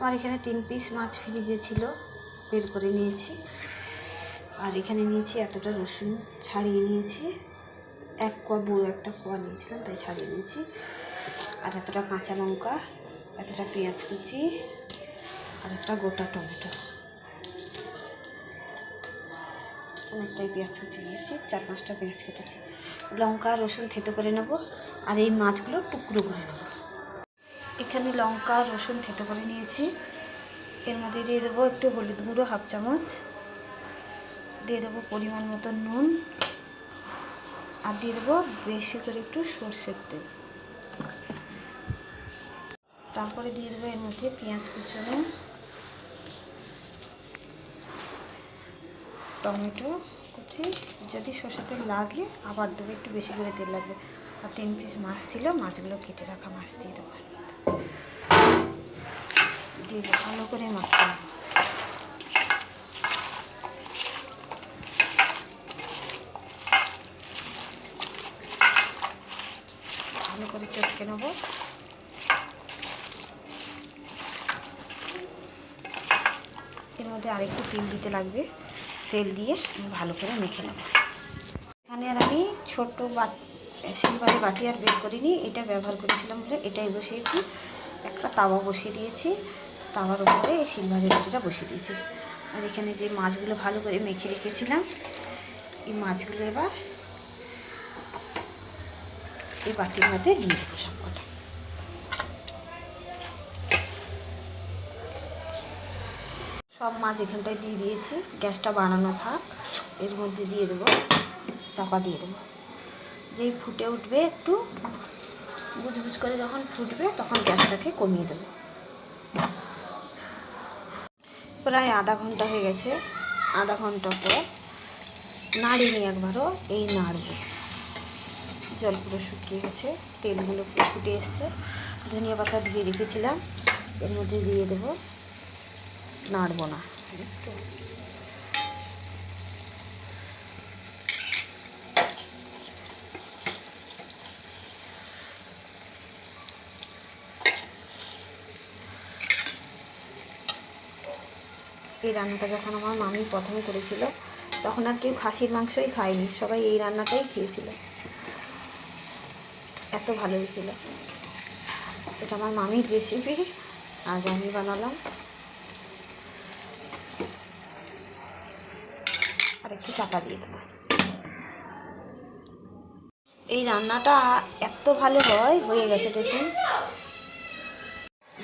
আমার এখানে তিন পিস মাছ ফ্রিজে ছিল, বের করে নিয়েছি। আর এখানে নিয়েছি এতটা রসুন, ছাড়িয়ে নিয়েছি। এক কোয়া বউ একটা কোয়া নিয়েছিলাম, তাই ছাড়িয়ে নিয়েছি। আর এতটা কাঁচা লঙ্কা, এতটা পেঁয়াজ কুচি, আর একটা গোটা টমেটো। অনেকটাই পেঁয়াজ কুচি নিয়েছি, চার পাঁচটা পেঁয়াজ কেটেছি। লঙ্কা, রসুন থেতো করে নেব, আর এই মাছগুলো টুকরো করে নেব। এখানে লঙ্কা, রসুন থেতো করে নিয়েছি। এর মধ্যে দিয়ে দেবো একটু হলুদ গুঁড়ো, হাফ চামচ। দিয়ে দেবো পরিমাণ মতো নুন। আর দিয়ে দেবো বেশি করে একটু সর্ষের তেল। তারপরে দিয়ে দেবো এর মধ্যে পেঁয়াজ কুচনো, টমেটো কুচি। যদি সর্ষের তেল লাগে, আবার দেবো, একটু বেশি করে তেল লাগবে। আর তিন পিস মাছ ছিল, মাছগুলো কেটে রাখা মাছ দিয়ে দেবো। দিয়ে ভালো করে মাখতে ভালো করে চটকে নেব। এর মধ্যে আরেকটু তেল দিতে লাগবে। তেল দিয়ে ভালো করে মেখে নেব। এখানে আর আমি ছোটো বাট সিলভারের বাটি আর বের করিনি, এটা ব্যবহার করেছিলাম বলে এটাই বসিয়েছি। একটা তাওয়া বসিয়ে দিয়েছি, তাওয়ার উপরে এই সিলভারের বাটিটা বসিয়ে দিয়েছি। আর এখানে যে মাছগুলো ভালো করে মেখে রেখেছিলাম, এই মাছগুলো এবার এই বাটির মধ্যে দিয়ে দেবো সব কটা সব মাছ এখানটায় দিয়ে দিয়েছি, গ্যাসটা বানানো থাক, এর মধ্যে দিয়ে দেবো, চাপা দিয়ে দেবো। যেই ফুটে উঠবে একটু বুঝবুঝ করে যখন ফুটবে তখন গ্যাসটাকে কমিয়ে দেবো। প্রায় আধা ঘণ্টা হয়ে গেছে, আধা ঘণ্টা পর নাড়িনি একবারও এই নাড়বো। জল পুরো শুকিয়ে গেছে, তেলগুলো পুরো ফুটে এসছে। ধনিয়া পাতা ধুয়ে রেখেছিলাম, এর মধ্যে দিয়ে দেবো, নাড়বো না। এই রান্নাটা যখন আমার মামি প্রথম করেছিল, তখন আর কেউ খাসির মাংসই খায়নি, সবাই এই রান্নাটাই খেয়েছিল। এত ভালো হয়েছিল। এটা আমার মামির রেসিপি আজ আমি বানালাম। আর একটু চাপা দিয়ে দেবো। এই রান্নাটা এত ভালো হয়, হয়ে গেছে দেখুন।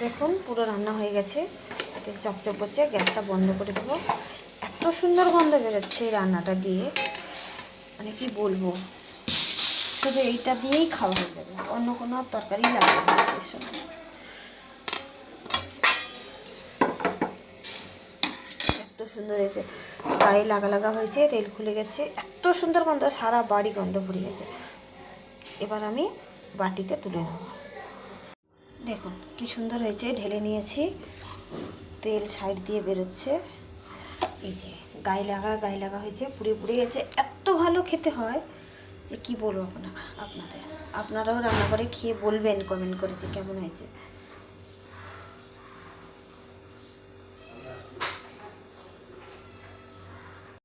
দেখুন, পুরো রান্না হয়ে গেছে। তেল চকচক করছে, গ্যাসটা বন্ধ করে দেবো। এত সুন্দর গন্ধ বেরোচ্ছে এই রান্নাটা দিয়ে। মানে কি বলব? শুধু এইটা দিয়েই খাওয়া হয়ে যাবে, অন্য কোনো তরকারি লাগবে না এর এত সুন্দর হয়েছে, গায়ে লাগা লাগা হয়েছে, তেল খুলে গেছে, এত সুন্দর গন্ধ, সারা বাড়ি গন্ধ ভরে গেছে। এবার আমি বাটিতে তুলে নেব। দেখুন, কি সুন্দর হয়েছে, ঢেলে নিয়েছি। তেল সাইড দিয়ে বেরোচ্ছে। এই যে গায়ে লাগা গায়ে লাগা হয়েছে, পুড়ে পুড়ে গেছে। এত ভালো খেতে হয় যে কি বলব আপনারা, আপনাদের। আপনারাও রান্না করে খেয়ে বলবেন কমেন্ট করে যে কেমন হয়েছে।